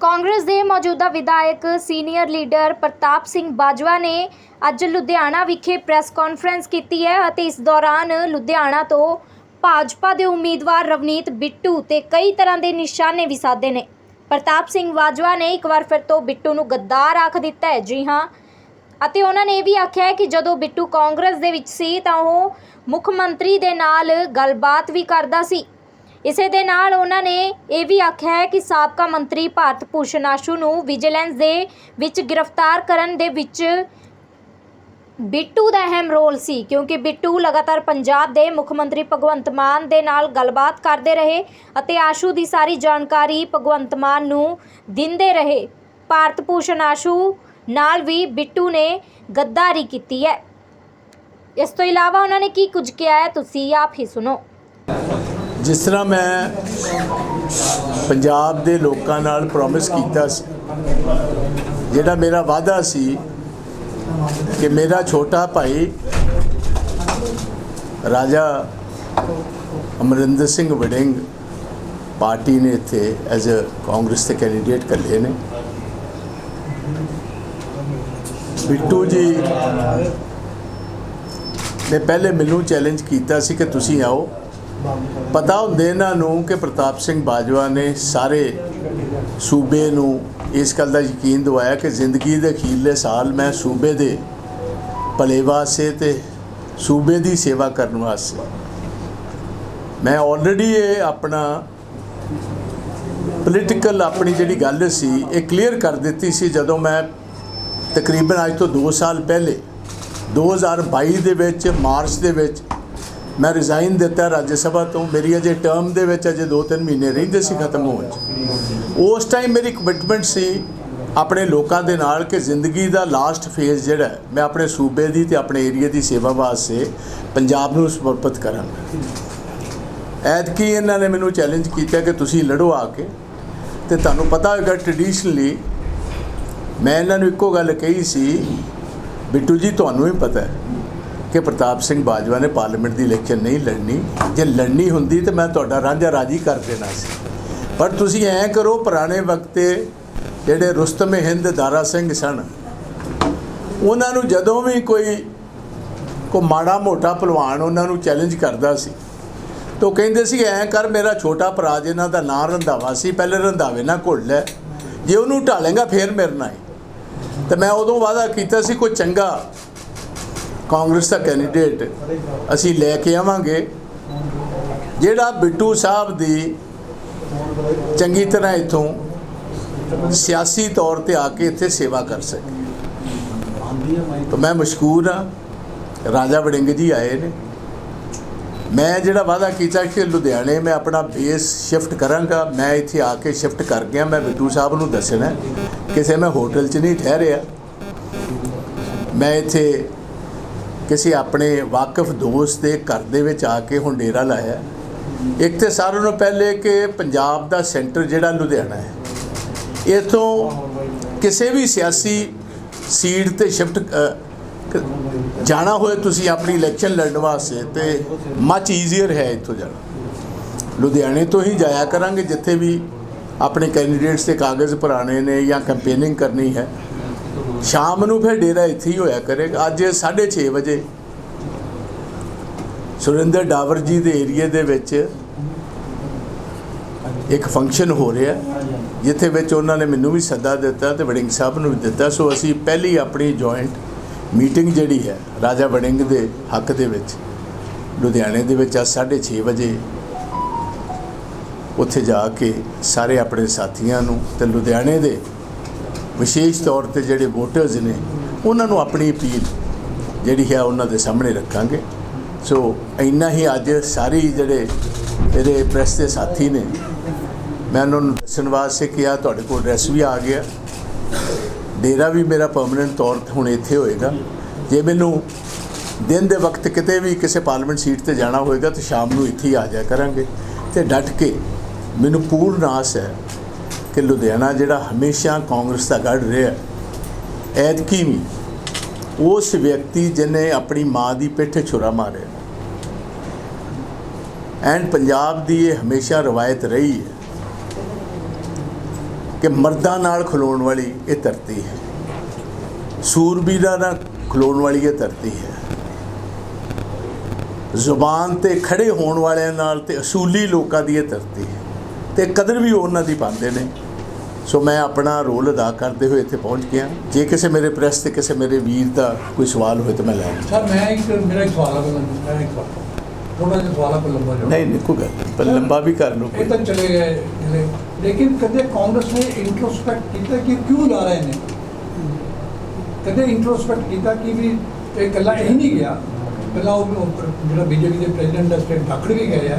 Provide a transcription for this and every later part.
ਕਾਂਗਰਸ ਦੇ ਮੌਜੂਦਾ ਵਿਧਾਇਕ ਸੀਨੀਅਰ ਲੀਡਰ ਪ੍ਰਤਾਪ ਸਿੰਘ ਬਾਜਵਾ ਨੇ ਅੱਜ ਲੁਧਿਆਣਾ ਵਿਖੇ ਪ੍ਰੈਸ ਕਾਨਫਰੰਸ ਕੀਤੀ ਹੈ ਅਤੇ ਇਸ ਦੌਰਾਨ ਲੁਧਿਆਣਾ ਤੋਂ ਭਾਜਪਾ ਦੇ ਉਮੀਦਵਾਰ ਰਵਨੀਤ ਬਿੱਟੂ ਤੇ ਕਈ ਤਰ੍ਹਾਂ ਦੇ ਨਿਸ਼ਾਨੇ ਵੀ ਸਾਧੇ ਨੇ। ਪ੍ਰਤਾਪ ਸਿੰਘ ਬਾਜਵਾ ਨੇ ਇੱਕ ਵਾਰ ਫਿਰ ਤੋਂ ਬਿੱਟੂ ਨੂੰ ਗੱਦਾਰ ਆਖ ਦਿੱਤਾ ਹੈ। ਜੀ ਹਾਂ। ਅਤੇ ਉਹਨਾਂ ਨੇ ਇਹ ਵੀ ਆਖਿਆ ਕਿ ਜਦੋਂ ਬਿੱਟੂ ਕਾਂਗਰਸ ਦੇ ਵਿੱਚ ਸੀ ਤਾਂ ਉਹ ਮੁੱਖ ਮੰਤਰੀ ਦੇ ਨਾਲ ਗੱਲਬਾਤ ਵੀ ਕਰਦਾ ਸੀ। ਇਸੇ ਦੇ ਨਾਲ ਉਹਨਾਂ ਨੇ ਇਹ ਵੀ ਆਖਿਆ ਹੈ ਕਿ ਸਾਬਕਾ ਮੰਤਰੀ ਭਾਰਤ ਭੂਸ਼ਣ ਆਸ਼ੂ ਨੂੰ ਵਿਜੀਲੈਂਸ ਦੇ ਵਿੱਚ ਗ੍ਰਿਫਤਾਰ ਕਰਨ ਦੇ ਵਿੱਚ ਬਿੱਟੂ ਦਾ ਅਹਿਮ ਰੋਲ ਸੀ, ਕਿਉਂਕਿ ਬਿੱਟੂ ਲਗਾਤਾਰ ਪੰਜਾਬ ਦੇ ਮੁੱਖ ਮੰਤਰੀ ਭਗਵੰਤ ਮਾਨ ਦੇ ਨਾਲ ਗੱਲਬਾਤ ਕਰਦੇ ਰਹੇ ਅਤੇ ਆਸ਼ੂ ਦੀ ਸਾਰੀ ਜਾਣਕਾਰੀ ਭਗਵੰਤ ਮਾਨ ਨੂੰ ਦਿੰਦੇ ਰਹੇ। ਭਾਰਤ ਭੂਸ਼ਣ ਆਸ਼ੂ ਨਾਲ ਵੀ ਬਿੱਟੂ ਨੇ ਗੱਦਾਰੀ ਕੀਤੀ ਹੈ। ਇਸ ਤੋਂ ਇਲਾਵਾ ਉਹਨਾਂ ਨੇ ਕੀ ਕੁਝ ਕਿਹਾ ਹੈ, ਤੁਸੀਂ ਆਪ ਹੀ ਸੁਣੋ। ਜਿਸ ਤਰ੍ਹਾਂ ਮੈਂ ਪੰਜਾਬ ਦੇ ਲੋਕਾਂ ਨਾਲ ਪ੍ਰੋਮਿਸ ਕੀਤਾ ਸੀ, ਜਿਹੜਾ ਮੇਰਾ ਵਾਅਦਾ ਸੀ ਕਿ ਮੇਰਾ ਛੋਟਾ ਭਾਈ ਰਾਜਾ ਅਮਰਿੰਦਰ ਸਿੰਘ ਵੜਿੰਗ ਪਾਰਟੀ ਨੇ ਇੱਥੇ ਐਜ਼ ਅ ਕਾਂਗਰਸ ਦੇ ਕੈਂਡੀਡੇਟ ਕੱਲੇ ਨੇ। ਬਿੱਟੂ ਜੀ ਨੇ ਪਹਿਲੇ ਮੈਨੂੰ ਚੈਲੰਜ ਕੀਤਾ ਸੀ ਕਿ ਤੁਸੀਂ ਆਓ। ਪਤਾ ਹੁੰਦੇ ਇਹਨਾਂ ਨੂੰ ਕਿ ਪ੍ਰਤਾਪ ਸਿੰਘ ਬਾਜਵਾ ਨੇ ਸਾਰੇ ਸੂਬੇ ਨੂੰ ਇਸ ਗੱਲ ਦਾ ਯਕੀਨ ਦਿਵਾਇਆ ਕਿ ਜ਼ਿੰਦਗੀ ਦੇ ਅਖੀਰਲੇ ਸਾਲ ਮੈਂ ਸੂਬੇ ਦੇ ਭਲੇ ਵਾਸਤੇ ਤੇ ਸੂਬੇ ਦੀ ਸੇਵਾ ਕਰਨ ਵਾਸਤੇ। ਮੈਂ ਆਲਰੇਡੀ ਇਹ ਆਪਣਾ ਪੋਲੀਟੀਕਲ ਆਪਣੀ ਜਿਹੜੀ ਗੱਲ ਸੀ, ਇਹ ਕਲੀਅਰ ਕਰ ਦਿੱਤੀ ਸੀ ਜਦੋਂ ਮੈਂ ਤਕਰੀਬਨ ਅੱਜ ਤੋਂ 2 ਸਾਲ ਪਹਿਲੇ 2022 ਦੇ ਵਿੱਚ, ਮਾਰਚ ਦੇ ਵਿੱਚ ਮੈਂ ਰਿਜ਼ਾਈਨ ਦਿੱਤਾ ਰਾਜ ਸਭਾ ਤੋਂ। ਮੇਰੀ ਅਜੇ ਟਰਮ ਦੇ ਵਿੱਚ ਅਜੇ 2-3 ਮਹੀਨੇ ਰਹਿੰਦੇ ਸੀ, ਖਤਮ ਹੋਣ 'ਚ। ਉਸ ਟਾਈਮ ਮੇਰੀ ਕਮਿਟਮੈਂਟ ਸੀ ਆਪਣੇ ਲੋਕਾਂ ਦੇ ਨਾਲ ਕਿ ਜ਼ਿੰਦਗੀ ਦਾ ਲਾਸਟ ਫੇਜ਼ ਜਿਹੜਾ ਮੈਂ ਆਪਣੇ ਸੂਬੇ ਦੀ ਤੇ ਆਪਣੇ ਏਰੀਆ ਦੀ ਸੇਵਾ ਵਾਸਤੇ ਪੰਜਾਬ ਨੂੰ ਸਮਰਪਿਤ ਕਰਾਂਗਾ। ਐਤਕੀ ਇਹਨਾਂ ਨੇ ਮੈਨੂੰ ਚੈਲੰਜ ਕੀਤਾ ਕਿ ਤੁਸੀਂ ਲੜੋ ਆ ਕੇ ਤੇ ਤੁਹਾਨੂੰ ਪਤਾ ਹੋਵੇਗਾ ਟ੍ਰੈਡੀਸ਼ਨਲੀ ਮੈਂ ਇਹਨਾਂ ਨੂੰ ਇੱਕੋ ਗੱਲ ਕਹੀ ਸੀ, ਬਿੱਟੂ ਜੀ, ਤੁਹਾਨੂੰ ਹੀ ਪਤਾ ਹੈ। ਕਿ ਪ੍ਰਤਾਪ ਸਿੰਘ ਬਾਜਵਾ ਨੇ ਪਾਰਲੀਮੈਂਟ ਦੀ ਇਲੈਕਸ਼ਨ ਨਹੀਂ ਲੜਨੀ। ਜੇ ਲੜਨੀ ਹੁੰਦੀ ਤਾਂ ਮੈਂ ਤੁਹਾਡਾ ਰਾਂਝਾ ਰਾਜੀ ਕਰ ਦੇਣਾ ਸੀ। ਪਰ ਤੁਸੀਂ ਐਂ ਕਰੋ, ਪੁਰਾਣੇ ਵਕਤ ਤੇ ਜਿਹੜੇ ਰੁਸਤਮ ਹਿੰਦ ਦਾਰਾ ਸਿੰਘ ਸਨ, ਉਹਨਾਂ ਨੂੰ ਜਦੋਂ ਵੀ ਕੋਈ ਕੋ ਮਾੜਾ ਮੋਟਾ ਪਹਿਲਵਾਨ ਉਹਨਾਂ ਨੂੰ ਚੈਲੰਜ ਕਰਦਾ ਸੀ, ਤੋ ਕਹਿੰਦੇ ਸੀ, ਐਂ ਕਰ, ਮੇਰਾ ਛੋਟਾ ਭਰਾ ਜਿਹਨਾਂ ਦਾ ਨਾਂ ਰੰਧਾਵਾ ਸੀ, ਪਹਿਲੇ ਰੰਧਾਵੇ ਨਾਲ ਘੁੱਟ ਲੈ। ਜੇ ਉਹਨੂੰ ਢਾਲੇਗਾ, ਫੇਰ ਮੇਰੇ ਨਾਲ ਹੀ ਤੇ ਮੈਂ ਉਦੋਂ ਵਾਅਦਾ ਕੀਤਾ ਸੀ, ਕੋਈ ਚੰਗਾ ਕਾਂਗਰਸ ਦਾ ਕੈਂਡੀਡੇਟ ਅਸੀਂ ਲੈ ਕੇ ਆਵਾਂਗੇ। ਜਿਹੜਾ ਬਿੱਟੂ ਸਾਹਿਬ ਦੀ ਚੰਗੀ ਤਰ੍ਹਾਂ ਇਥੋਂ ਸਿਆਸੀ ਤੌਰ ਤੇ ਆ ਕੇ ਇੱਥੇ ਸੇਵਾ ਕਰ ਸਕੇ। ਤਾਂ ਮੈਂ ਮਸ਼ਕੂਰ ਹਾਂ। ਰਾਜਾ ਵੜਿੰਗ ਜੀ ਆਏ ਨੇ। ਮੈਂ ਜਿਹੜਾ ਵਾਅਦਾ ਕੀਤਾ ਕਿ ਲੁਧਿਆਣੇ ਮੈਂ ਆਪਣਾ ਬੇਸ ਸ਼ਿਫਟ ਕਰਾਂਗਾ, ਮੈਂ ਇੱਥੇ ਆ ਕੇ ਸ਼ਿਫਟ ਕਰ ਗਿਆ, ਮੈਂ ਬਿੱਟੂ ਸਾਹਿਬ ਨੂੰ ਦੱਸਣਾ ਕਿਸੇ ਮੈਂ ਹੋਟਲ 'ਚ ਨਹੀਂ ਠਹਿਰਿਆ। ਮੈਂ ਇੱਥੇ ਕਿਸੇ ਆਪਣੇ ਵਾਕਿਫ ਦੋਸਤ ਦੇ ਘਰ ਦੇ ਵਿੱਚ ਆ ਕੇ ਹੁਣ ਡੇਰਾ ਲਾਇਆ ਇੱਕ ਤੇ ਸਾਰਿਆਂ ਨੂੰ ਪਹਿਲੇ ਕਿ ਪੰਜਾਬ ਦਾ ਸੈਂਟਰ ਜਿਹੜਾ ਲੁਧਿਆਣਾ ਹੈ, ਇਥੋਂ ਕਿਸੇ ਵੀ ਸਿਆਸੀ ਸੀਟ ਤੇ ਸ਼ਿਫਟ ਜਾਣਾ ਹੋਏ ਤੁਸੀਂ ਆਪਣੀ ਇਲੈਕਸ਼ਨ ਲੜਨ ਵਾਸਤੇ ਤੇ ਮੱਚ ਈਜ਼ੀਅਰ ਹੈ ਇੱਥੋਂ ਜਾਣਾ। ਲੁਧਿਆਣੇ ਤੋਂ ਹੀ ਜਾਇਆ ਕਰਾਂਗੇ ਜਿੱਥੇ ਵੀ ਆਪਣੇ ਕੈਂਡੀਡੇਟਸ ਦੇ ਕਾਗਜ਼ ਭਰਾਣੇ ਨੇ ਜਾਂ ਕੈਂਪੇਨਿੰਗ ਕਰਨੀ ਹੈ। ਸ਼ਾਮ ਨੂੰ ਫਿਰ ਡੇਰਾ ਇੱਥੇ ਹੀ ਹੋਇਆ ਕਰੇਗਾ। ਅੱਜ 6:30 ਵਜੇ ਸੁਰਿੰਦਰ ਡਾਵਰ ਜੀ ਦੇ ਏਰੀਏ ਦੇ ਵਿੱਚ ਇੱਕ ਫੰਕਸ਼ਨ ਹੋ ਰਿਹਾ ਜਿੱਥੇ ਵਿੱਚ ਉਹਨਾਂ ਨੇ ਮੈਨੂੰ ਵੀ ਸੱਦਾ ਦਿੱਤਾ ਤੇ ਵੜਿੰਗ ਸਾਹਿਬ ਨੂੰ ਵੀ ਦਿੱਤਾ। ਸੋ ਅਸੀਂ ਪਹਿਲੀ ਆਪਣੀ ਜੁਆਇੰਟ ਮੀਟਿੰਗ ਜਿਹੜੀ ਹੈ ਰਾਜਾ ਵੜਿੰਗ ਦੇ ਹੱਕ ਦੇ ਵਿੱਚ, ਲੁਧਿਆਣੇ ਦੇ ਵਿੱਚ ਅੱਜ 6:30 ਵਜੇ ਉੱਥੇ ਜਾ ਕੇ ਸਾਰੇ ਆਪਣੇ ਸਾਥੀਆਂ ਨੂੰ ਤੇ ਲੁਧਿਆਣੇ ਦੇ ਵਿਸ਼ੇਸ਼ ਤੌਰ ਤੇ ਜਿਹੜੇ ਵੋਟਰਸ ਨੇ, ਉਹਨਾਂ ਨੂੰ ਆਪਣੀ ਅਪੀਲ ਜਿਹੜੀ ਹੈ ਉਹਨਾਂ ਦੇ ਸਾਹਮਣੇ ਰੱਖਾਂਗੇ। ਸੋ ਇੰਨਾ ਹੀ ਅੱਜ ਸਾਰੇ ਜਿਹੜੇ ਇਹਦੇ ਪ੍ਰੈਸ ਦੇ ਸਾਥੀ ਨੇ, ਮੈਂ ਉਹਨਾਂ ਨੂੰ ਦੱਸਣ ਵਾਸਤੇ ਕਿਹਾ, ਤੁਹਾਡੇ ਕੋਲ ਐਡਰੈਸ ਵੀ ਆ ਗਿਆ। ਡੇਰਾ ਵੀ ਮੇਰਾ ਪਰਮਨੈਂਟ ਤੌਰ ਤੇ ਹੁਣ ਇੱਥੇ ਹੋਏਗਾ। ਜੇ ਮੈਨੂੰ ਦਿਨ ਦੇ ਵਕਤ ਕਿਤੇ ਵੀ ਕਿਸੇ ਪਾਰਲੀਮੈਂਟ ਸੀਟ ਤੇ ਜਾਣਾ ਹੋਏਗਾ, ਤਾਂ ਸ਼ਾਮ ਨੂੰ ਇੱਥੇ ਹੀ ਆ ਜਾਇਆ ਕਰਾਂਗੇ। ਤੇ ਡਟ ਕੇ ਮੈਨੂੰ ਪੂਰਨ ਆਸ ਹੈ ਕਿ ਲੁਧਿਆਣਾ ਜਿਹੜਾ ਹਮੇਸ਼ਾ ਕਾਂਗਰਸ ਦਾ ਗੜ ਰਿਹਾ ਐਤਕੀ ਵੀ ਉਸ ਵਿਅਕਤੀ ਜਿਹਨੇ ਆਪਣੀ ਮਾਂ ਦੀ ਪਿੱਠ ਛੁਰਾ ਮਾਰਿਆ। ਐਂਡ ਪੰਜਾਬ ਦੀ ਇਹ ਹਮੇਸ਼ਾ ਰਵਾਇਤ ਰਹੀ ਹੈ ਕਿ ਮਰਦਾਂ ਨਾਲ ਖਲੋਣ ਵਾਲੀ ਇਹ ਧਰਤੀ ਹੈ। ਸੂਰਬੀਰਾਂ ਨਾਲ ਖਲੋਣ ਵਾਲੀ ਇਹ ਧਰਤੀ ਹੈ। ਜ਼ੁਬਾਨ ਤੇ ਖੜੇ ਹੋਣ ਵਾਲਿਆਂ ਨਾਲ ਤੇ ਅਸੂਲੀ ਲੋਕਾਂ ਦੀ ਇਹ ਧਰਤੀ ਹੈ। ਤੇ ਕਦਰ ਵੀ ਉਹਨਾਂ ਦੀ ਪਾਉਂਦੇ ਨੇ। ਸੋ ਮੈਂ ਆਪਣਾ ਰੋਲ ਅਦਾ ਕਰਦੇ ਹੋਏ ਇੱਥੇ ਪਹੁੰਚ ਗਿਆ। ਜੇ ਕਿਸੇ ਮੇਰੇ ਪ੍ਰੈਸ ਤੇ ਕਿਸੇ ਮੇਰੇ ਵੀਰ ਦਾ ਕੋਈ ਸਵਾਲ ਹੋਏ ਤਾਂ ਮੈਂ ਲੈ ਸਰ ਮੈਂ ਇੱਕ ਮੇਰਾ ਇੱਕ ਸਵਾਲ ਹੈ ਮੈਂ ਇੱਕ ਸਵਾਲ ਥੋੜਾ ਜਿਹਾ ਸਵਾਲ ਪਰ ਲੰਬਾ ਨਹੀਂ ਨਹੀਂ ਕੋਈ ਗੱਲ ਲੰਬਾ ਵੀ ਕਰ ਲਓ ਇਹ ਤਾਂ ਚਲੇ ਗਏ ਲੇਕਿਨ ਕਦੇ ਕਾਂਗਰਸ ਨੇ ਇੰਟਰੋਸਪੈਕਟ ਕੀਤਾ ਕਿ ਕਿਉਂ ਜਾ ਰਹੇ ਨੇ? ਕਦੇ ਇੰਟਰੋਸਪੈਕਟ ਕੀਤਾ ਕਿ ਵੀ ਇਹ ਇਕੱਲਾ ਇਹ ਨਹੀਂ ਗਿਆ? ਪਹਿਲਾਂ ਉਹ ਜਿਹੜਾ ਬੀਜੇਪੀ ਦੇ ਪ੍ਰੈਜ਼ੀਡੈਂਟ ਦਾ ਸਟੇਟ ਧਾਕੜ ਵੀ ਗਏ ਆ।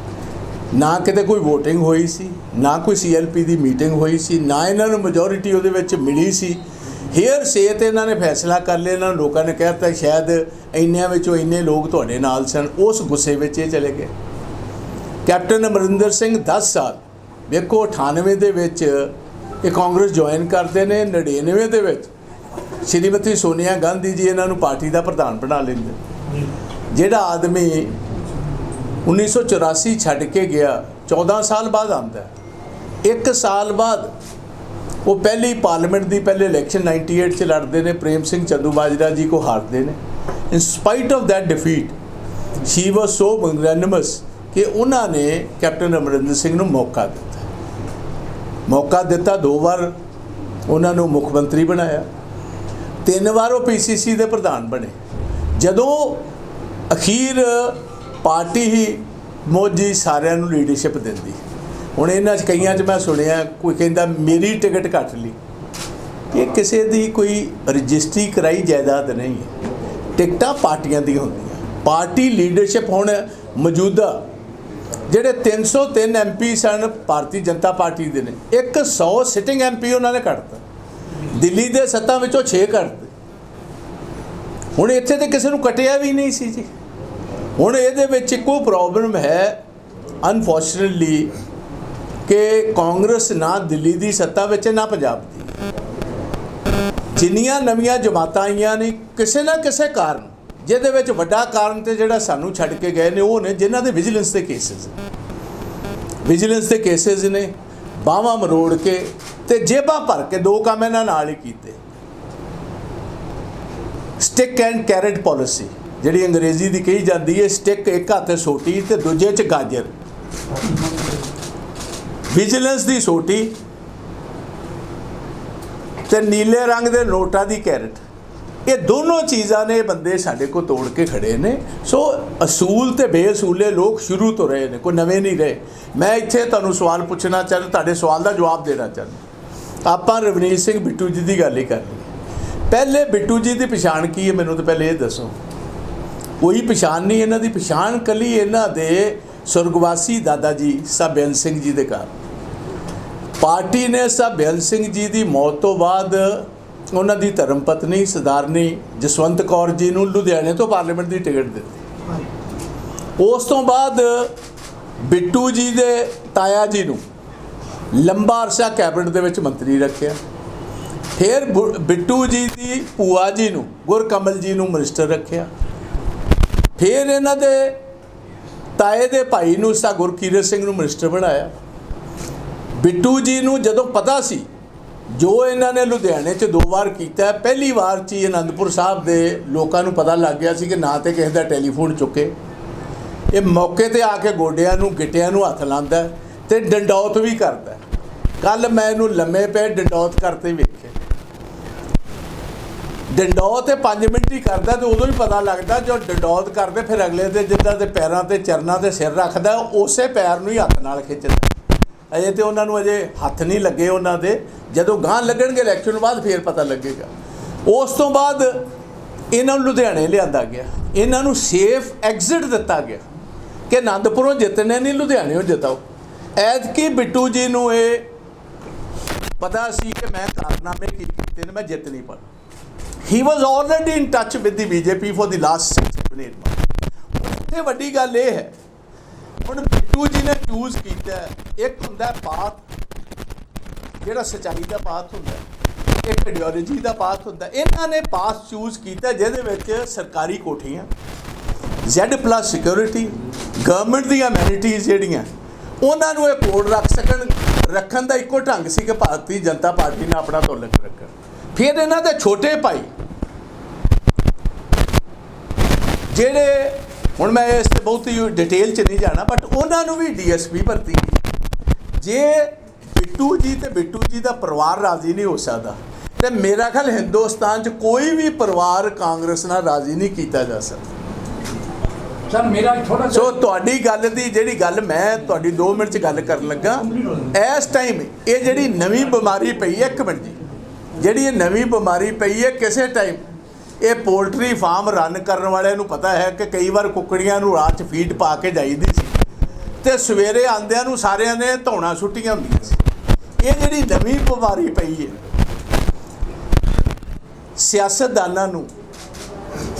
ਨਾ ਕਿਤੇ ਕੋਈ VOTING ਹੋਈ ਸੀ, ਨਾ ਕੋਈ ਸੀਐਲਪੀ ਦੀ ਮੀਟਿੰਗ ਹੋਈ ਸੀ, ਨਾ ਇਹਨਾਂ ਨੂੰ ਮੈਜੋਰਿਟੀ ਉਹਦੇ ਵਿੱਚ ਮਿਲੀ ਸੀ। ਹੇਅਰ ਸੇ ਤੇ ਇਹਨਾਂ ਨੇ ਫੈਸਲਾ ਕਰ ਲਿਆ, ਇਹਨਾਂ ਲੋਕਾਂ ਨੇ ਕਹਿਤਾ ਸ਼ਾਇਦ ਇੰਨਿਆਂ ਵਿੱਚੋਂ ਇੰਨੇ ਲੋਕ ਤੁਹਾਡੇ ਨਾਲ ਸਨ। ਉਸ ਗੁੱਸੇ ਵਿੱਚ ਇਹ ਚਲੇ ਗਏ। ਕੈਪਟਨ ਅਮਰਿੰਦਰ ਸਿੰਘ 10 ਸਾਲ, ਵੇਖੋ 98 ਦੇ ਵਿੱਚ ਇਹ ਕਾਂਗਰਸ ਜੁਆਇਨ ਕਰਦੇ ਨੇ 99 ਦੇ ਵਿੱਚ। ਸ਼੍ਰੀਮਤੀ ਸੋਨੀਆ ਗਾਂਧੀ ਜੀ ਇਹਨਾਂ ਨੂੰ ਪਾਰਟੀ ਦਾ ਪ੍ਰਧਾਨ ਬਣਾ ਲੈਂਦੇ ਜਿਹੜਾ ਆਦਮੀ 1984 ਛੱਡ ਕੇ ਗਿਆ 14 ਸਾਲ ਬਾਅਦ ਆਉਂਦਾ ਇੱਕ ਸਾਲ ਬਾਅਦ ਉਹ ਪਹਿਲੀ ਪਾਰਲੀਮੈਂਟ ਦੀ ਪਹਿਲੇ ਇਲੈਕਸ਼ਨ 98 ਚ ਲੜਦੇ ਨੇ, ਪ੍ਰੇਮ ਸਿੰਘ ਚੰਦੂ ਮਾਜਰਾ ਜੀ ਕੋ ਹਾਰਦੇ ਨੇ। In spite of that defeat she was so magnanimous ਕਿ ਉਹਨਾਂ ਨੇ ਕੈਪਟਨ ਅਮਰਿੰਦਰ ਸਿੰਘ ਨੂੰ ਮੌਕਾ ਦਿੱਤਾ। ਮੌਕਾ ਦਿੱਤਾ, ਦੋ ਵਾਰ ਉਹਨਾਂ ਨੂੰ ਮੁੱਖ ਮੰਤਰੀ ਬਣਾਇਆ। ਤਿੰਨ ਵਾਰ ਉਹ ਪੀਸੀਸੀ ਦੇ ਪ੍ਰਧਾਨ ਬਣੇ। ਜਦੋਂ ਅਖੀਰ ਪਾਰਟੀ ਹੀ ਮੋਦੀ ਸਾਰਿਆਂ ਨੂੰ ਲੀਡਰਸ਼ਿਪ ਦਿੰਦੀ। ਹੁਣ ਇਹਨਾਂ 'ਚ ਕਈਆਂ 'ਚ ਮੈਂ ਸੁਣਿਆ, ਕੋਈ ਕਹਿੰਦਾ ਮੇਰੀ ਟਿਕਟ ਕੱਟ ਲਈ। ਇਹ ਕਿਸੇ ਦੀ ਕੋਈ ਰਜਿਸਟਰੀ ਕਰਾਈ ਜਾਇਦਾਦ ਨਹੀਂ ਹੈ। ਟਿਕਟਾਂ ਪਾਰਟੀਆਂ ਦੀਆਂ ਹੁੰਦੀਆਂ। ਪਾਰਟੀ ਲੀਡਰਸ਼ਿਪ ਹੁਣ ਮੌਜੂਦਾ, ਜਿਹੜੇ 303 ਐਮਪੀ ਸਨ, ਭਾਰਤੀ ਜਨਤਾ ਪਾਰਟੀ ਦੇ ਨੇ। 100 ਸਿਟਿੰਗ ਐਮਪੀ ਉਹਨਾਂ ਨੇ ਕੱਢਤਾ। ਦਿੱਲੀ ਦੇ ਸੱਤਾ ਵਿੱਚੋਂ 6 ਕੱਢਤੇ। ਹੁਣ ਇੱਥੇ ਤੇ ਕਿਸੇ ਨੂੰ ਕਟਿਆ ਵੀ ਨਹੀਂ ਸੀ ਜੀ। ਹੁਣ ਇਹਦੇ ਵਿੱਚ ਇੱਕੋ ਪ੍ਰੋਬਲਮ ਹੈ ਅਨਫੋਰਚੂਨਟਲੀ ਕਿ ਕਾਂਗਰਸ ਨਾ ਦਿੱਲੀ ਦੀ ਸੱਤਾ ਵਿੱਚ, ਨਾ ਪੰਜਾਬ ਦੀ। ਜਿੰਨੀਆਂ ਨਵੀਆਂ ਜਮਾਤਾਂ ਆਈਆਂ ਨੇ, ਕਿਸੇ ਨਾ ਕਿਸੇ ਕਾਰਨ, ਜਿਹਦੇ ਵਿੱਚ ਵੱਡਾ ਕਾਰਨ ਤੇ ਜਿਹੜਾ ਸਾਨੂੰ ਛੱਡ ਕੇ ਗਏ ਨੇ, ਉਹ ਨੇ ਜਿਨ੍ਹਾਂ ਦੇ ਵਿਜੀਲੈਂਸ ਦੇ ਕੇਸਿਸ ਵਿਜੀਲੈਂਸ ਦੇ ਕੇਸਿਸ ਨੇ, ਬਾਹਾਂ ਮਰੋੜ ਕੇ ਤੇ ਜੇਬਾਂ ਭਰ ਕੇ ਦੋ ਕੰਮ ਇਹਨਾਂ ਨਾਲ ਹੀ ਕੀਤੇ। ਸਟਿਕ ਐਂਡ ਕੈਰਟ ਪਾਲਿਸੀ ਜਿਹੜੀ ਅੰਗਰੇਜ਼ੀ ਦੀ ਕਹੀ ਜਾਂਦੀ ਹੈ, ਸਟਿਕ ਇੱਕ ਹੱਥ 'ਤੇ ਸੋਟੀ ਤੇ ਦੂਜੇ 'ਚ ਗਾਜਰ। ਵਿਜੀਲੈਂਸ ਦੀ ਸੋਟੀ ਤੇ ਨੀਲੇ ਰੰਗ ਦੇ ਨੋਟਾਂ ਦੀ ਕੈਰਟ। ਇਹ ਦੋਨੋਂ ਚੀਜ਼ਾਂ ਨੇ ਬੰਦੇ ਸਾਡੇ ਕੋ ਤੋੜ ਕੇ ਖੜੇ ਨੇ। ਸੋ ਅਸੂਲ ਤੇ ਬੇਅਸੂਲੇ ਲੋਕ ਸ਼ੁਰੂ ਤੋਂ ਰਹੇ ਨੇ, ਕੋਈ ਨਵੇਂ ਨਹੀਂ ਰਹੇ। ਮੈਂ ਇੱਥੇ ਤੁਹਾਨੂੰ ਸਵਾਲ ਪੁੱਛਣਾ ਚਾਹੁੰਦਾ, ਤੁਹਾਡੇ ਸਵਾਲ ਦਾ ਜਵਾਬ ਦੇਣਾ ਚਾਹੁੰਦਾ। ਆਪਾਂ ਰਵਨੀਤ ਸਿੰਘ ਬਿੱਟੂ ਜੀ ਦੀ ਗੱਲ ਹੀ ਕਰਨੀ ਪਹਿਲੇ ਬਿੱਟੂ ਜੀ ਦੀ ਪਛਾਣ ਕੀ ਹੈ? ਮੈਨੂੰ ਤਾਂ ਪਹਿਲੇ ਇਹ ਦੱਸੋ। ਕੋਈ ਪਛਾਣ ਨਹੀਂ ਇਹਨਾਂ ਦੀ। ਪਛਾਣ ਕੱਲੀ ਇਹਨਾਂ ਦੇ ਸੁਰਗਵਾਸੀ ਦਾਦਾ ਜੀ ਸਾਹਿਬ ਸਿੰਘ ਜੀ ਦੇ ਘਰ। ਪਾਰਟੀ ਨੇ ਸਾਹਿਬ ਸਿੰਘ ਜੀ ਦੀ ਮੌਤ ਤੋਂ ਬਾਅਦ ਉਹਨਾਂ ਦੀ ਧਰਮ ਪਤਨੀ ਸਰਦਾਰਨੀ ਜਸਵੰਤ ਕੌਰ ਜੀ ਨੂੰ ਲੁਧਿਆਣੇ ਤੋਂ ਪਾਰਲੀਮੈਂਟ ਦੀ ਟਿਕਟ ਦਿੱਤੀ। ਉਸ ਤੋਂ ਬਾਅਦ ਬਿੱਟੂ ਜੀ ਦੇ ਤਾਇਆ ਜੀ ਨੂੰ ਲੰਬਾ ਅਰਸਾ ਕੈਬਨਿਟ ਦੇ ਵਿੱਚ ਮੰਤਰੀ ਰੱਖਿਆ। ਫਿਰ ਬੁ- ਬਿੱਟੂ ਜੀ ਦੀ ਭੂਆ ਜੀ ਨੂੰ ਗੁਰਕਮਲ ਜੀ ਨੂੰ ਮਿਨਿਸਟਰ ਰੱਖਿਆ। ਫਿਰ ਇਹਨਾਂ ਦੇ ਤਾਏ ਦੇ ਭਾਈ ਨੂੰ ਸਾ ਗੁਰਕੀਰਤ ਸਿੰਘ ਨੂੰ ਮਿਨਿਸਟਰ ਬਣਾਇਆ। ਬਿੱਟੂ ਜੀ ਨੂੰ ਜਦੋਂ ਪਤਾ ਸੀ, ਜੋ ਇਹਨਾਂ ਨੇ ਲੁਧਿਆਣੇ 'ਚ ਦੋ ਵਾਰ ਕੀਤਾ, ਪਹਿਲੀ ਵਾਰ 'ਚ ਹੀ ਅਨੰਦਪੁਰ ਸਾਹਿਬ ਦੇ ਲੋਕਾਂ ਨੂੰ ਪਤਾ ਲੱਗ ਗਿਆ ਸੀ ਕਿ ਨਾ ਤੇ ਕਿਸੇ ਦਾ ਟੈਲੀਫੋਨ ਚੁੱਕੇ। ਇਹ ਮੌਕੇ ਤੇ ਆ ਕੇ ਗੋਡਿਆਂ ਨੂੰ, ਗਿੱਟਿਆਂ ਨੂੰ ਹੱਥ ਲਾਉਂਦਾ ਹੈ ਤੇ ਡੰਡੌਤ ਵੀ ਕਰਦਾ ਕੱਲ ਮੈਂ ਇਹਨੂੰ ਲੰਮੇ ਪਏ ਡੰਡੌਤ ਕਰਤੇ ਵੇਖਿਆ। ਡੰਡੌਤ ਤੇ 5 ਮਿੰਟ ਹੀ ਕਰਦਾ ਤੇ ਉਦੋਂ ਹੀ ਪਤਾ ਲੱਗਦਾ ਜੋ ਡੰਡੌਤ ਕਰਦੇ ਫਿਰ ਅਗਲੇ ਦੇ ਜਿੱਦਾਂ ਦੇ ਪੈਰਾਂ ਤੇ ਚਰਨਾਂ ਤੇ ਸਿਰ ਰੱਖਦਾ, ਉਸੇ ਪੈਰ ਨੂੰ ਹੀ ਹੱਥ ਨਾਲ ਖਿੱਚਦਾ। ਅਜੇ ਤੇ ਉਹਨਾਂ ਨੂੰ ਅਜੇ ਹੱਥ ਨਹੀਂ ਲੱਗੇ ਉਹਨਾਂ ਦੇ। ਜਦੋਂ ਗਾਂ ਲੱਗਣਗੇ ਇਲੈਕਸ਼ਨ ਬਾਅਦ ਫਿਰ ਪਤਾ ਲੱਗੇਗਾ। ਉਸ ਤੋਂ ਬਾਅਦ ਇਹਨਾਂ ਨੂੰ ਲੁਧਿਆਣੇ ਲਿਆਂਦਾ ਗਿਆ। ਇਹਨਾਂ ਨੂੰ ਸੇਫ ਐਗਜ਼ਿਟ ਦਿੱਤਾ ਗਿਆ। ਕਿ ਆਨੰਦਪੁਰੋਂ ਜਿੱਤਣੇ ਨਹੀਂ, ਲੁਧਿਆਣੇੋਂ ਜਿਤਾਓ। ਐਤਕੀ ਬਿੱਟੂ ਜੀ ਨੂੰ ਇਹ ਪਤਾ ਸੀ ਕਿ ਮੈਂ ਕਾਰਨਾਮੇ ਕੀ ਕੀਤੇ ਨੇ ਮੈਂ ਜਿੱਤ ਨਹੀਂ ਪਾਣਾ he was already in touch with the BJP for the last 6 8 month ਉੱਥੇ ਵੱਡੀ ਗੱਲ ਇਹ ਹੈ ਹੁਣ ਬਿੱਟੂ ਜੀ ਨੇ ਚੂਜ਼ ਕੀਤਾ ਇੱਕ ਹੁੰਦਾ ਹੈ ਪਾਥ ਜਿਹੜਾ ਸਚਾਈ ਦਾ ਪਾਥ ਹੁੰਦਾ ਇੱਕ ਆਈਡੀਓਲੋਜੀ ਦਾ ਪਾਥ ਹੁੰਦਾ ਇਹਨਾਂ ਨੇ ਪਾਥ ਚੂਜ਼ ਕੀਤਾ ਜਿਹਦੇ ਵਿੱਚ ਸਰਕਾਰੀ ਕੋਠੀਆਂ Z ਪਲੱਸ ਸਿਕਿਉਰਿਟੀ ਗਵਰਨਮੈਂਟ ਦੀਆਂ ਅਮੈਨਿਟੀਜ਼ ਜਿਹੜੀਆਂ ਉਹਨਾਂ ਨੂੰ ਇਹ ਕੋਡ ਰੱਖ ਸਕਣ ਰੱਖਣ ਦਾ ਇੱਕੋ ਢੰਗ ਸੀ ਕਿ ਭਾਰਤੀ ਜਨਤਾ ਪਾਰਟੀ ਨੇ ਆਪਣਾ ਤੁਲਕ ਰੱਖਣ ਫਿਰ ਇਹਨਾਂ ਦੇ ਛੋਟੇ ਭਾਈ ਜਿਹੜੇ ਹੁਣ ਮੈਂ ਇਸ ਤੇ ਬਹੁਤ ਡਿਟੇਲ ਚ ਨਹੀਂ ਜਾਣਾ ਬਟ ਉਹਨਾਂ ਨੂੰ ਵੀ ਡੀਐਸਪੀ ਭਰਤੀ ਜੇ ਬਿੱਟੂ ਜੀ ਤੇ ਬਿੱਟੂ ਜੀ ਦਾ ਪਰਿਵਾਰ ਰਾਜ਼ੀ ਨਹੀਂ ਹੋ ਸਕਦਾ ਤੇ ਮੇਰਾ ਖਿਆਲ ਹਿੰਦੁਸਤਾਨ ਚ ਕੋਈ ਵੀ ਪਰਿਵਾਰ ਕਾਂਗਰਸ ਨਾਲ ਰਾਜ਼ੀ ਨਹੀਂ ਕੀਤਾ ਜਾ ਸਕਦਾ। ਸਰ ਮੇਰਾ ਛੋਟਾ ਸੋ ਤੁਹਾਡੀ ਗੱਲ ਦੀ ਜਿਹੜੀ ਗੱਲ ਮੈਂ ਤੁਹਾਡੀ 2 ਮਿੰਟ ਚ ਗੱਲ ਕਰਨ ਲੱਗਾ ਇਸ ਟਾਈਮ ਇਹ ਜਿਹੜੀ ਨਵੀਂ ਬਿਮਾਰੀ ਪਈ ਹੈ ਇੱਕ ਮਿੰਟ ਜੀ ਜਿਹੜੀ ਇਹ ਨਵੀਂ ਬਿਮਾਰੀ ਪਈ ਹੈ ਕਿਸੇ ਟਾਈਮ ਇਹ ਪੋਲਟਰੀ ਫਾਰਮ ਰਨ ਕਰਨ ਵਾਲਿਆਂ ਨੂੰ ਪਤਾ ਹੈ ਕਿ ਕਈ ਵਾਰ ਕੁੱਕੜੀਆਂ ਨੂੰ ਰਾਤ 'ਚ ਫੀਡ ਪਾ ਕੇ ਜਾਈਦੀ ਸੀ। ਤੇ ਸਵੇਰੇ ਆਂਦਿਆਂ ਨੂੰ ਸਾਰਿਆਂ ਨੇ ਧੌਣਾ ਸੁੱਟੀਆਂ ਹੁੰਦੀਆਂ ਸੀ। ਇਹ ਜਿਹੜੀ ਨਵੀਂ ਬਿਮਾਰੀ ਪਈ ਹੈ, ਸਿਆਸਤਦਾਨਾਂ ਨੂੰ,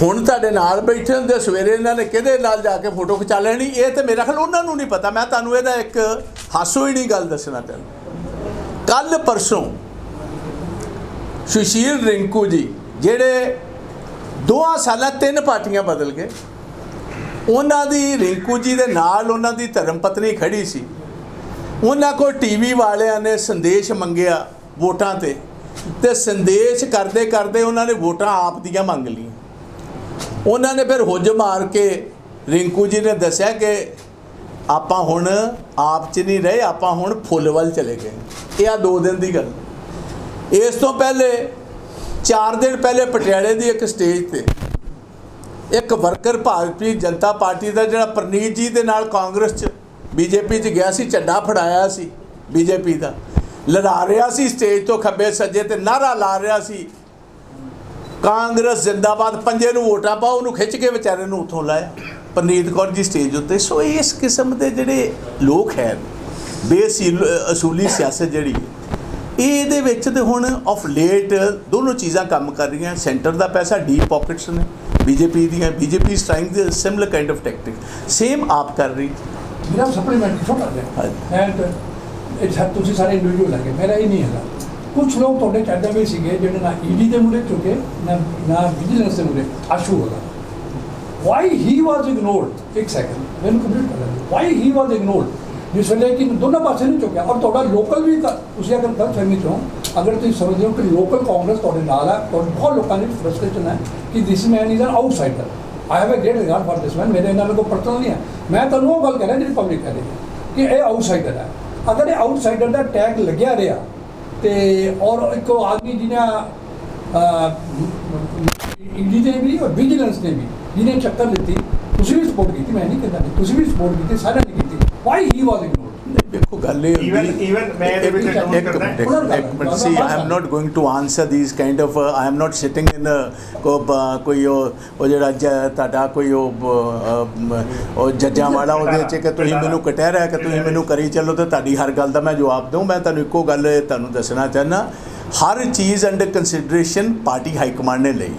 ਹੁਣ ਤੁਹਾਡੇ ਨਾਲ ਬੈਠੇ ਹੁੰਦੇ ਸਵੇਰੇ ਇਹਨਾਂ ਨੇ ਕਿਹਦੇ ਨਾਲ ਜਾ ਕੇ ਫੋਟੋ ਖਿਚਾ ਲੈਣੀ? ਇਹ ਤੇ ਮੇਰਾ ਖਿਆਲ ਉਹਨਾਂ ਨੂੰ ਨਹੀਂ ਪਤਾ। ਮੈਂ ਤੁਹਾਨੂੰ ਇਹਦਾ ਇੱਕ ਹਾਸੋ ਹੀ ਨਹੀਂ ਗੱਲ ਦੱਸਣਾ ਚਾਹੁੰਦਾ। ਕੱਲ ਪਰਸੋਂ ਸੁਸ਼ੀਲ ਰਿੰਕੂ ਜੀ, ਜਿਹੜੇ ਦੋਆਂ ਸਾਲਾਂ ਤਿੰਨ ਪਾਰਟੀਆਂ ਬਦਲ ਗਏ। ਉਹਨਾਂ ਦੀ ਰਿੰਕੂ ਜੀ ਦੇ ਨਾਲ ਉਹਨਾਂ ਦੀ ਧਰਮ ਪਤਨੀ ਖੜੀ ਸੀ। ਉਹਨਾਂ ਕੋਲ ਟੀਵੀ ਵਾਲਿਆਂ ਨੇ ਸੰਦੇਸ਼ ਮੰਗਿਆ ਵੋਟਾਂ ਤੇ। ਤੇ ਸੰਦੇਸ਼ ਕਰਦੇ ਕਰਦੇ ਉਹਨਾਂ ਨੇ ਵੋਟਾਂ ਆਪ ਦੀਆਂ ਮੰਗ ਲਈਆਂ। ਉਹਨਾਂ ਨੇ ਫਿਰ ਹੁੱਜ ਮਾਰ ਕੇ ਰਿੰਕੂ ਜੀ ਨੇ ਦੱਸਿਆ ਕਿ ਆਪਾਂ ਹੁਣ ਆਪ ਚ ਨਹੀਂ ਰਹੇ, ਆਪਾਂ ਹੁਣ ਫੁੱਲ ਵੱਲ ਚਲੇ ਗਏ। ਇਹ ਆ ਦੋ ਦਿਨ ਦੀ ਗੱਲ। ਇਸ ਤੋਂ ਪਹਿਲੇ 4 ਦਿਨ ਪਹਿਲੇ ਪਟਿਆਲੇ ਦੀ ਇੱਕ ਸਟੇਜ ਤੇ ਇੱਕ ਵਰਕਰ ਭਾਰਤੀ ਜਨਤਾ ਪਾਰਟੀ ਦਾ ਜਿਹੜਾ ਪ੍ਰਨੀਤ ਜੀ ਦੇ ਨਾਲ ਕਾਂਗਰਸ ਚ ਬੀਜੇਪੀ ਚ ਗਿਆ ਸੀ ਝੰਡਾ ਫੜਾਇਆ ਸੀ ਬੀਜੇਪੀ ਦਾ। ਲੜਾ ਰਿਹਾ ਸੀ ਸਟੇਜ ਤੋਂ ਖੱਬੇ ਸੱਜੇ ਤੇ ਨਾਰਾ ਲਾ ਰਿਹਾ ਸੀ। ਕਾਂਗਰਸ ਜ਼ਿੰਦਾਬਾਦ ਪੰਜੇ ਨੂੰ ਵੋਟਾਂ ਪਾਓ ਉਹਨੂੰ ਖਿੱਚ ਕੇ ਵਿਚਾਰੇ ਨੂੰ ਉੱਥੋਂ ਲਾਇਆ। ਪਰਨੀਤ ਕੌਰ ਜੀ ਸਟੇਜ ਉੱਤੇ। ਸੋ ਇਸ ਕਿਸਮ ਦੇ ਜਿਹੜੇ ਲੋਕ ਹੈ ਬੇਸੀਲ ਅਸੂਲੀ ਸਿਆਸਤ ਜਿਹੜੀ ਹੈ, ਇਹਦੇ ਵਿੱਚ ਤੇ ਹੁਣ ਆਫ ਲੇਟ ਦੋਨੋਂ ਚੀਜ਼ਾਂ ਕੰਮ ਕਰ ਰਹੀਆਂ। ਸੈਂਟਰ ਦਾ ਪੈਸਾ ਡੀਪ ਪਾਕਟਸ ਨੇ। ਬੀਜੇਪੀ ਦੀਆਂ BJP is trying the similar kind of tactic same AAP ਕਰ ਰਹੀ। ਮੇਰਾ ਸਪਲੀਮੈਂਟ ਛੋਟਾ ਜਿਹਾ। ਐਂਡ ਇਹ ਸਭ ਤੁਸੀਂ ਸਾਰੇ ਇੰਡੀਵਿਜੂਅਲ ਹੈਗੇ ਮੇਰਾ ਇਹ ਨਹੀਂ ਹੈਗਾ। ਕੁਝ ਲੋਕ ਤੁਹਾਡੇ ਚੱਡੇ ਵੀ ਸੀਗੇ ਜਿਹੜੇ ਨਾ ਈਡੀ ਦੇ ਮੁਰੇ ਚੁੱਕੇ ਨਾ ਨਾ ਵਿਜੀਲੈਂਸ ਦੇ ਮੁਰੇ ਆਸ਼ੂ ਹੋਗਾ। ਵਾਈ ਹੀ ਵਾਸ ਇਗਨੋਰਡ ਇੱਕ ਸੈਕਿੰਡ ਮੈਨੂੰ ਕੰਪਲੀਟ ਕਰ ਲੈਣ ਵਾਈ ਹੀ ਵਾਸ ਇਗਨੋਰਡ ਜਿਸ ਵੇਲੇ ਕਿ ਦੋਨੋਂ ਪਾਸੇ ਨਹੀਂ ਚੁੱਕਿਆ। ਔਰ ਤੁਹਾਡਾ ਲੋਕਲ ਵੀ ਤੁਸੀਂ ਅਗਰ ਗਲਤ ਫਹਿਮੀ ਚੋਂ ਅਗਰ ਤੁਸੀਂ ਸਮਝਦੇ ਹੋ ਕਿ ਲੋਕਲ ਕਾਂਗਰਸ ਤੁਹਾਡੇ ਨਾਲ ਹੈ ਔਰ ਬਹੁਤ ਲੋਕਾਂ ਦੀ ਫਰਸਟ੍ਰੇਸ਼ਨ ਹੈ ਕਿ this man is an outsider I have a great regard for this man ਮੇਰੇ ਇਹਨਾਂ ਨੂੰ ਕੋਈ ਪਰਸਨਲ ਨਹੀਂ ਹੈ। ਮੈਂ ਤੁਹਾਨੂੰ ਉਹ ਗੱਲ ਕਹਿ ਰਿਹਾ ਜਿਹੜੀ ਪਬਲਿਕ ਕਹਿ ਰਹੀ ਹੈ ਕਿ ਇਹ ਆਊਟਸਾਈਡਰ ਹੈ। ਅਗਰ ਇਹ ਆਊਟਸਾਈਡਰ ਦਾ ਟੈਗ ਲੱਗਿਆ ਰਿਹਾ ਤੇ ਔਰ ਇੱਕ ਉਹ ਆਦਮੀ ਜਿਹਨੇ ਈਡੀ ਨੇ ਵੀ ਔਰ ਵਿਜੀਲੈਂਸ ਨੇ ਵੀ, ਜਿਹਨੇ ਚੱਕਰ ਦਿੱਤੀ ਤੁਸੀਂ ਵੀ ਸਪੋਰਟ ਕੀਤੀ, ਮੈਂ ਨਹੀਂ ਕਹਿੰਦਾ ਤੁਸੀਂ ਵੀ ਸਪੋਰਟ ਕੀਤੀ, ਸਾਰਿਆਂ ਨੇ ਵਾਈ ਹੀ ਵਾਸ ਇਗਨੋਰਡ ਦੇਖੋ ਗੱਲ ਇਹ Even- ਹੁੰਦੀ- even ਮੈਂ ਇਹਦੇ ਵਿੱਚ ਇੱਕ ਕਰਦਾ। ਇੱਕ minute see I am not going to answer these kind of I am not sitting in ਕੋਈ ਉਹ ਜਿਹੜਾ ਜ- ਤੁਹਾਡਾ ਕੋਈ ਉਹ ਜੱਜਾਂ ਵਾਲਾ ਉਹਦੇ ਚ ਕਿ ਤੁਸੀਂ ਮੈਨੂੰ ਕਟਹਿ ਰਿਹਾ ਕਿ ਤੁਸੀਂ ਮੈਨੂੰ ਕਰੀ ਚੱਲੋ ਤੇ ਤੁਹਾਡੀ ਹਰ ਗੱਲ ਦਾ ਮੈਂ ਜਵਾਬ ਦਊਂ ਮੈਂ ਤੁਹਾਨੂੰ ਇੱਕੋ ਗੱਲ ਤੁਹਾਨੂੰ ਦੱਸਣਾ ਚਾਹੁੰਦਾ ਹਰ ਚੀਜ਼ under consideration party high command ਨੇ ਲਈ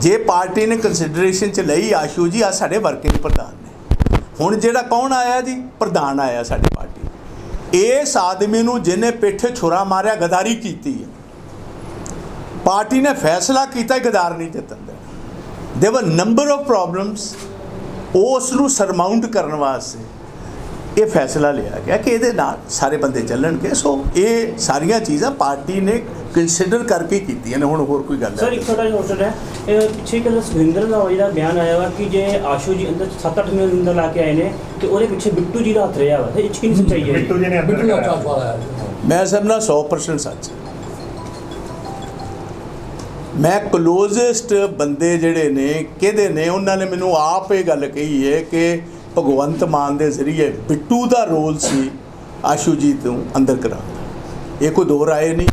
ਜੇ ਪਾਰਟੀ ਨੇ ਕੰਸੀਡਰੇਸ਼ਨ ਚ ਲਈ ਆਸ਼ੂ ਜੀ ਆ ਸਾਡੇ ਵਰਕਿੰਗ ਪ੍ਰਧਾਨ ਹੁਣ ਜਿਹੜਾ ਕੌਣ ਆਇਆ ਜੀ? ਪ੍ਰਧਾਨ ਆਇਆ ਸਾਡੀ ਪਾਰਟੀ। ਇਸ ਆਦਮੀ ਨੂੰ ਜਿਹਨੇ ਪਿੱਠ ਛੁਰਾ ਮਾਰਿਆ, ਗਦਾਰੀ ਕੀਤੀ ਹੈ। ਪਾਰਟੀ ਨੇ ਫੈਸਲਾ ਕੀਤਾ ਕਿ ਗਦਾਰ ਨਹੀਂ ਜਿੱਤਣ ਦੇਣਾ ਦੇਵਰ ਨੰਬਰ ਆਫ ਪ੍ਰੋਬਲਮਸ ਉਸ ਨੂੰ ਸਰਮਾਉਂਟ ਕਰਨ ਵਾਸਤੇ ਇਹ ਫੈਸਲਾ ਲਿਆ ਗਿਆ ਕਿ ਇਹਦੇ ਨਾਲ ਸਾਰੇ ਬੰਦੇ ਚੱਲਣਗੇ। ਸੋ ਇਹ ਸਾਰੀਆਂ ਚੀਜ਼ਾਂ ਪਾਰਟੀ ਨੇ ਕੰਸੀਡਰ ਕਰਕੇ ਕੀਤੀਆਂ ਨੇ। ਹੁਣ ਹੋਰ ਕੋਈ ਗੱਲ ਸਰ ਨਹੀਂ ਇੱਕ ਛੋਟਾ ਜਿਹਾ ਹੋਰ ਹੈ। ਇਹ ਪਿੱਛੇ ਕਿ ਸੁਖਿੰਦਰ ਦਾ ਜਿਹੜਾ ਬਿਆਨ ਆਇਆ ਵਾ ਕਿ ਜੇ ਆਸ਼ੂ ਜੀ ਅੰਦਰ 7-8 ਮਹੀਨੇ ਅੰਦਰ ਲਾ ਕੇ ਆਏ ਨੇ ਤੇ ਉਹਦੇ ਪਿੱਛੇ ਬਿੱਟੂ ਜੀ ਦਾ ਹੱਥ ਰਿਹਾ ਵਾ। ਇਹ ਚ ਕਿੰਨੀ ਸੱਚਾਈ ਹੈ ਬਿੱਟੂ ਜੀ ਨੇ ਕਰਾਇਆ। ਅੱਛਾ ਸਵਾਲ ਆਇਆ ਮੈਂ ਸਮਝਣਾ 100% ਸੱਚ। ਹੈ। ਮੈਂ ਕਲੋਜ਼ੈਸਟ ਬੰਦੇ ਜਿਹੜੇ ਨੇ ਕਿਹਦੇ ਨੇ ਉਹਨਾਂ ਨੇ ਮੈਨੂੰ ਆਪ ਇਹ ਗੱਲ ਕਹੀ ਹੈ ਕਿ ਭਗਵੰਤ ਮਾਨ ਦੇ ਜ਼ਰੀਏ ਬਿੱਟੂ ਦਾ ਰੋਲ ਸੀ ਆਸ਼ੂ ਜੀ ਤੋਂ ਅੰਦਰ ਕਰਾਉਣ ਇਹ ਕੋਈ ਦੋ ਰਾਏ ਨਹੀਂ।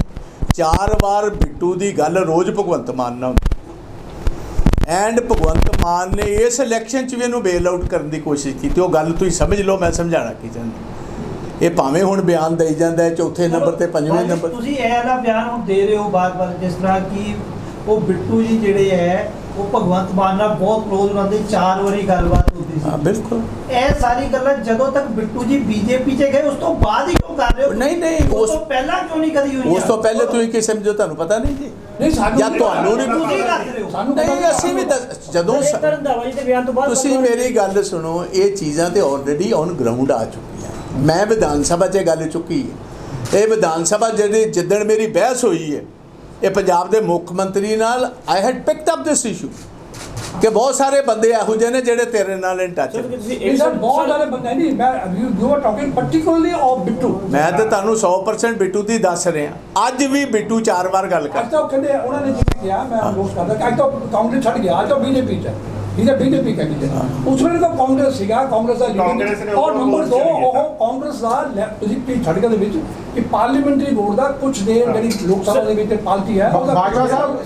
ਚਾਰ ਵਾਰ ਬਿੱਟੂ ਦੀ ਗੱਲ ਰੋਜ਼ ਭਗਵੰਤ ਮਾਨ ਨਾਲ ਐਂਡ ਭਗਵੰਤ ਮਾਨ ਨੇ ਇਸ ਇਲੈਕਸ਼ਨ 'ਚ ਵੀ ਇਹਨੂੰ ਬੇਲ ਆਊਟ ਕਰਨ ਦੀ ਕੋਸ਼ਿਸ਼ ਕੀਤੀ। ਉਹ ਗੱਲ ਤੁਸੀਂ ਸਮਝ ਲਓ ਮੈਂ ਸਮਝਾਣਾ ਕੀ ਚਾਹੁੰਦਾ। ਇਹ ਭਾਵੇਂ ਹੁਣ ਬਿਆਨ ਦੇਈ ਜਾਂਦਾ ਹੈ ਚੌਥੇ ਨੰਬਰ ਤੇ ਪੰਜਵੇਂ ਨੰਬਰ ਤੁਸੀਂ ਇਹ ਵਾਲਾ ਬਿਆਨ ਹੁਣ ਦੇ ਰਹੇ ਹੋ ਬਾਰ-ਬਾਰ ਜਿਸ ਤਰ੍ਹਾਂ ਕਿ ਉਹ ਬਿੱਟੂ ਜੀ ਜਿਹੜੇ ਹੈ ਉਹ ਭਗਵੰਤ ਮਾਨ ਨਾਲ ਬਹੁਤ ਕਲੋਜ਼ ਉਹਨਾਂ ਦੀ ਚਾਰ ਵਾਰੀ ਗੱਲਬਾਤ ਹੁੰਦੀ ਹਾਂ ਸੀ ਬਿਲਕੁਲ। ਇਹ ਸਾਰੀ ਗੱਲਾਂ ਜਦੋਂ ਤੱਕ ਬਿੱਟੂ ਜੀ ਬੀਜੇਪੀ 'ਚ ਗਏ ਉਸ ਤੋਂ ਬਾਅਦ ਹੀ ਕਿਉਂ ਕਰ ਰਹੇ ਹੋ? ਨਹੀਂ ਨਹੀਂ ਉਸ ਤੋਂ ਪਹਿਲਾਂ ਕਿਉਂ ਨਹੀਂ ਕਦੀ ਹੋਈ ਉਸ ਤੋਂ ਪਹਿਲੇ ਤੁਸੀਂ ਕੀ ਸਮਝੋ ਤੁਹਾਨੂੰ ਪਤਾ ਨਹੀਂ ਜੀ ਨਹੀਂ ਸਾਨੂੰ ਜਾਂ ਤੁਹਾਨੂੰ ਨਹੀਂ ਤੁਸੀਂ ਦੱਸ ਰਹੇ ਹੋ। ਸਾਨੂੰ ਪਤਾ ਨਹੀਂ ਅਸੀਂ ਵੀ ਜਦੋਂ ਸ- ਤਰਨ ਦਾਵਾ ਜੀ ਦੇ ਬਿਆਨ ਤੋਂ ਬਾਅਦ ਤੁਸੀਂ ਮੇਰੀ ਗੱਲ ਸੁਣੋ ਇਹ ਚੀਜ਼ਾਂ ਤੇ ਆਲਰੇਡੀ ਔਨ ਗਰਾਊਂਡ ਆ ਚੁੱਕੀਆਂ। ਮੈਂ ਵਿਧਾਨ ਸਭਾ 'ਚ ਗੱਲ ਚੁੱਕੀ ਹੈ। ਇਹ ਵਿਧਾਨ ਸਭਾ ਜਿਹੜੀ ਜਿੱਦਣ ਮੇਰੀ ਬਹਿਸ ਹੋਈ ਹੈ ਇਹ ਪੰਜਾਬ ਦੇ ਮੁੱਖ ਮੰਤਰੀ ਨਾਲ I had picked up this issue ਕਿ ਬਹੁਤ ਸਾਰੇ ਬੰਦੇ ਇਹੋ ਜਿਹੇ ਨੇ ਜਿਹੜੇ ਤੇਰੇ ਨਾਲ ਇਨ ਟੱਚ ਬਹੁਤ ਸਾਰੇ ਬੰਦੇ ਨਹੀਂ ਮੈਂ you are talking particularly of Bittu ਮੈਂ ਤਾਂ ਤੁਹਾਨੂੰ 100% ਬਿੱਟੂ ਦੀ ਦੱਸ ਰਿਹਾ। ਅੱਜ ਵੀ ਬਿੱਟੂ ਚਾਰ ਵਾਰ ਗੱਲ ਕਰ ਅੱਜ ਤਾਂ ਉਹ ਕਹਿੰਦੇ ਉਹਨਾਂ ਨੇ ਜਿੱਤ ਗਿਆ ਮੈਂ ਅਨਲੋਸ ਕਰਦਾ। ਕਿ ਅੱਜ ਤਾਂ ਕਾਂਗਰਸ ਛੱਡ ਗਿਆ ਅੱਜ ਤਾਂ ਬੀਜੇਪੀ ਚ ਹੈ ਇਹਦਾ ਬੀਜੇਪੀ ਕੈਂਡੀਡੇਟ ਉਸ ਵੇਲੇ ਤਾਂ ਕਾਂਗਰਸ ਸੀਗਾ ਕਾਂਗਰਸ ਦਾ ਨੇ ਔਰ ਨੰਬਰ 2 ਚਲੇ ਕੀਤਾ। ਉਹ ਕਾਂਗਰਸ ਦਾ ਤੁਸੀਂ ਕੀ ਛੱਡ ਕੇ ਦੇ ਵਿੱਚ ਕਿ ਪਾਰਲੀਮੈਂਟਰੀ ਬੋਰਡ ਦਾ ਕੁਝ ਦੇਰ ਜਿਹੜੀ ਲੋਕ ਸਭਾ ਦੇ ਵਿੱਚ ਪਾਰਟੀ ਹੈ ਉਹਦਾ ਬਾਜਵਾ ਸਾਹਿਬ,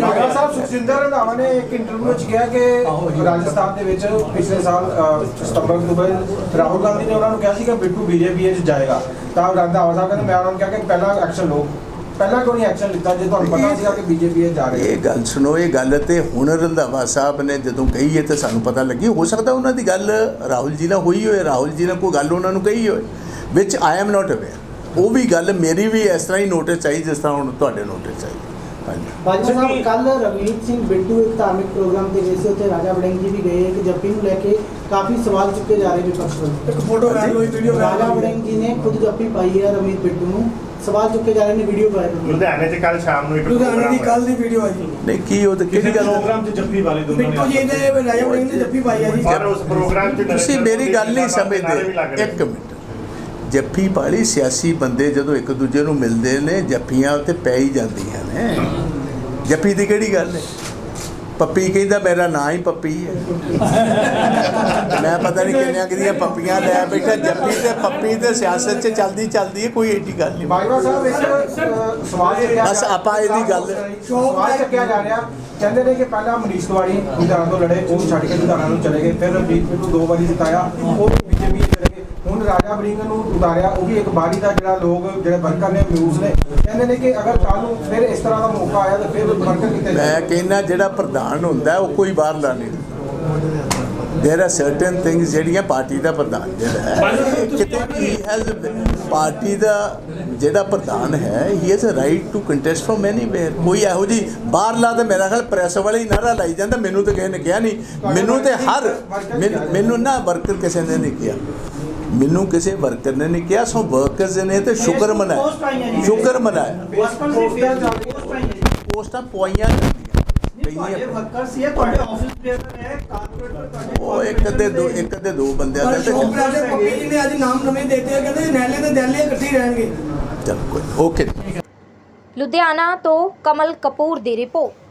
ਬਾਜਵਾ ਸਾਹਿਬ ਸੁਖਜਿੰਦਰ ਰੰਧਾਵਾ ਨੇ ਇੱਕ ਇੰਟਰਵਿਊ ਵਿੱਚ ਕਿਹਾ ਕਿ ਰਾਜਸਥਾਨ ਦੇ ਵਿੱਚ ਪਿਛਲੇ ਸਾਲ ਸਤੰਬਰ ਅਕਤੂਬਰ ਰਾਹੁਲ ਗਾਂਧੀ ਨੇ ਉਹਨਾਂ ਨੂੰ ਕਿਹਾ ਸੀ ਕਿ ਬਿੱਟੂ ਬੀਜੇਪੀ ਵਿੱਚ ਜਾਏਗਾ ਤਾਂ ਰੰਧਾਵਾ ਸਾਹਿਬ ਕਹਿੰਦੇ ਮੈਂ ਉਹਨਾਂ ਨੂੰ ਕਿਹਾ ਕਿ ਪਹਿਲਾਂ ਐਕਸ਼ਨ ਲਓ ਪਹਿਲਾਂ ਕਿਉਂ ਨਹੀਂ ਐਕਸ਼ਨ ਲਿੱਤਾ? ਜੇ ਤੁਹਾਨੂੰ ਪਤਾ ਸੀਗਾ ਕਿ ਬੀਜੇਪੀ ਵਿੱਚ ਜਾ ਰਹੇ। ਇਹ ਗੱਲ ਸੁਣੋ ਇਹ ਗੱਲ ਤੇ ਹੁਣ ਰੰਧਾਵਾ ਸਾਹਿਬ ਨੇ ਜਦੋਂ ਕਹੀ ਹੈ ਤੇ ਸਾਨੂੰ ਪਤਾ ਲੱਗੀ। ਹੋ ਸਕਦਾ ਉਹਨਾਂ ਦੀ ਗੱਲ ਰਾਹੁਲ ਜੀ ਨਾਲ ਹੋਈ ਹੋਏ ਰਾਹੁਲ ਜੀ ਨੇ ਕੋਈ ਗੱਲ ਉਹਨਾਂ ਨੂੰ ਕਹੀ ਹੋਏ ਵਿਚ ਆਈ ਐਮ ਨਾਟ ਅਵੇਅਰ ਉਹ ਵੀ ਗੱਲ ਮੇਰੀ ਵੀ ਇਸ ਤਰ੍ਹਾਂ ਹੀ ਨੋਟਿਸ ਆਈ ਜਿਸ ਤਰ੍ਹਾਂ ਹੁਣ ਤੁਹਾਡੇ ਨੋਟਿਸ ਹਾਂਜੀ ਬਾਜਵਾ ਸਾਹਿਬ ਕੱਲ ਰਵਨੀਤ ਸਿੰਘ ਬਿੱਟੂ ਇੱਕ ਧਾਰਮਿਕ ਪ੍ਰੋਗਰਾਮ ਤੇ ਗਏ ਸੀ ਉੱਥੇ ਰਾਜਾ ਵੜਿੰਗ ਜੀ ਵੀ ਗਏ ਕਿ ਜੱਪੀ ਨੂੰ ਲੈ ਕੇ ਕਾਫੀ ਸਵਾਲ ਚੁੱਕੇ ਜਾ ਰਹੇ ਵਿਪਕਸ਼ ਵੱਲੋਂ ਇੱਕ ਫੋਟੋ ਵਾਇਰਲ ਹੋਈ ਵੀਡੀਓ ਰਾਜਾ ਵੜਿੰਗ ਜੀ ਨੇ ਖੁਦ ਜੱਪੀ ਪਾਈ ਹੈ ਰਵਨੀਤ ਬਿੱਟੂ ਨੂੰ। ਸਵਾਲ ਚੁੱਕੇ ਜਾ ਰਹੇ ਨੇ ਵੀਡੀਓ ਵਾਇਰਲ ਹੋਈ ਲੁਧਿਆਣੇ 'ਚ ਕੱਲ ਸ਼ਾਮ ਨੂੰ ਇੱਕ ਲੁਧਿਆਣੇ ਦੀ ਕੱਲ ਦੀ ਵੀਡੀਓ ਆ ਜੀ। ਨਹੀਂ ਕੀ ਉਹ ਤੇ ਕਿਹੜੀ ਗੱਲ? ਪ੍ਰੋਗਰਾਮ 'ਚ ਜੱਫੀ ਵਾਲੇ ਦੋਨੋਂ ਬਿੱਟੂ ਜੀ ਨੇ ਰਾਜਾ ਵੜਿੰਗ ਨੇ ਜੱਫੀ ਪਾਈ ਆ ਜੀ। ਪਰ ਉਸ ਪ੍ਰੋਗਰਾਮ 'ਚ ਤੁਸੀਂ ਮੇਰੀ ਗੱਲ ਨਹੀਂ ਨਾਰੇ ਵੀ ਲੱਗ ਸਮਝਦੇ ਰਹੇ ਇੱਕ ਮਿੰਟ। ਜੱਫੀ ਪਾਲੀ ਸਿਆਸੀ ਬੰਦੇ ਜਦੋਂ ਇੱਕ ਦੂਜੇ ਨੂੰ ਮਿਲਦੇ ਨੇ ਜੱਫੀਆਂ ਉੱਤੇ ਪੈ ਹੀ ਜਾਂਦੀਆਂ ਨੇ। ਜੱਫੀ ਦੀ ਕਿਹੜੀ ਗੱਲ ਹੈ? ਪੱਪੀ ਕਹਿੰਦਾ ਮੇਰਾ ਨਾਂ ਹੀ ਪੱਪੀ ਹੈ। ਮੈਂ ਪਤਾ ਨਹੀਂ ਕਿੰਨੀਆਂ ਕਿੰਨੀਆਂ ਪੱਪੀਆਂ ਲੈ ਬੈਠਾ ਜੱਫੀ ਤੇ ਪੱਪੀ ਤੇ ਸਿਆਸਤ 'ਚ ਚੱਲਦੀ ਚੱਲਦੀ ਹੈ ਕੋਈ ਏਡੀ ਗੱਲ ਨਹੀਂ। ਸਾਹਿਬ ਇੱਕ ਬਸ ਆਪਾਂ ਇਹਦੀ ਗੱਲ- ਸਵਾਲ ਚੱਕਿਆ ਜਾ ਰਿਹਾ ਕਹਿੰਦੇ ਨੇ ਕਿ ਪਹਿਲਾਂ ਮਨੀਸ਼ ਤਿਵਾੜੀ ਲੁਧਿਆਣਾ ਤੋਂ ਲੜੇ ਉਹ ਛੱਡ ਕੇ ਲੁਧਿਆਣਾ ਨੂੰ ਚਲੇ ਗਏ ਫਿਰ ਬਿੱਟੂ ਦੋ ਵਾਰੀ ਜਿਤਾਇਆ ਉਹ ਬੀਜੇਪੀ ਚਲੇ ਗਏ ਹੁਣ ਰਾਜਾ ਬਰਿੰਗ ਨੂੰ ਉਤਾਰਿਆ ਉਹ ਵੀ ਇੱਕ ਬਾਰੀ ਦਾ ਜਿਹੜਾ ਲੋਕ ਜਿਹੜੇ ਵਰਕਰ ਨੇ ਮਿਊਜ਼ ਨੇ। ਕਹਿੰਦੇ ਨੇ ਕਿ ਅਗਰ ਕੱਲ ਨੂੰ ਫਿਰ ਇਸ ਤਰ੍ਹਾਂ ਦਾ ਮੌਕਾ ਆਇਆ ਤਾਂ ਫਿਰ ਵਰਕਰ ਕਿਤੇ ਮੈਂ ਕਹਿੰਦਾ ਜਿਹੜਾ ਪ੍ਰਧਾਨ ਹੁੰਦਾ ਹੈ, ਉਹ ਕੋਈ ਬਾਹਰ ਨਹੀਂ। ਦੇਰ ਆਰ ਸਰਟਨ ਥਿੰਗਸ ਜਿਹੜੀਆਂ ਪਾਰਟੀ ਦਾ ਪ੍ਰਧਾਨ ਜਿਹੜਾ ਹੈ ਕਿਤੇ ਹੀ ਹੈਜ਼ ਪਾਰਟੀ ਦਾ ਜਿਹੜਾ ਪ੍ਰਧਾਨ ਹੈ he has a right to contest from anywhere ਕੋਈ ਇਹੋ ਜੀ ਬਾਹਰ ਲਾ ਤੇ ਮੇਰਾ ਖਿਆਲ ਪ੍ਰੈਸ ਵਾਲੇ ਹੀ ਨਾਰਾ ਲਾਈ ਜਾਂਦਾ ਮੈਨੂੰ ਤਾਂ ਕਿਸੇ ਨੇ ਕਿਹਾ ਨਹੀਂ। ਮੈਨੂੰ ਤੇ ਹਰ ਮੈਨੂੰ- ਮੈਨੂੰ ਨਾ ਵਰਕਰ ਕਿਸੇ ਨੇ ਨਹੀਂ ਕਿਹਾ। ਮੈਨੂੰ ਕਿਸੇ ਵਰਕਰ ਨੇ ਨਹੀਂ ਕਿਹਾ ਸੋ ਵਰਕਰਸ ਨੇ ਤੇ ਸ਼ੁਕਰ ਮਨਾਇਆ। ਸ਼ੁਕਰ ਮਨਾਇਆ। ਪੋਸਟ ਉਹ ਇੱਕ ਦੇ ਦੋ ਇੱਕ ਦੇ ਦੋ ਬੰਦਿਆਂ ਪਰ ਦਾ ਸ਼ੋਕ ਤੇ ਰਾਜੇ ਪੱਪੀ ਜੀ ਨੇ ਅੱਜ ਨਾਮ ਨਵੇਂ ਦੇਤੇ ਆ ਕਹਿੰਦੇ ਨੈਲੇ ਤੇ ਦੈਲੇ ਇਕੱਠੇ ਹੀ ਰਹਿਣਗੇ। ਚਲ ਕੋਈ ਓਕੇ। ਲੁਧਿਆਣਾ ਤੋਂ ਕਮਲ ਕਪੂਰ ਦੀ ਰਿਪੋਰਟ।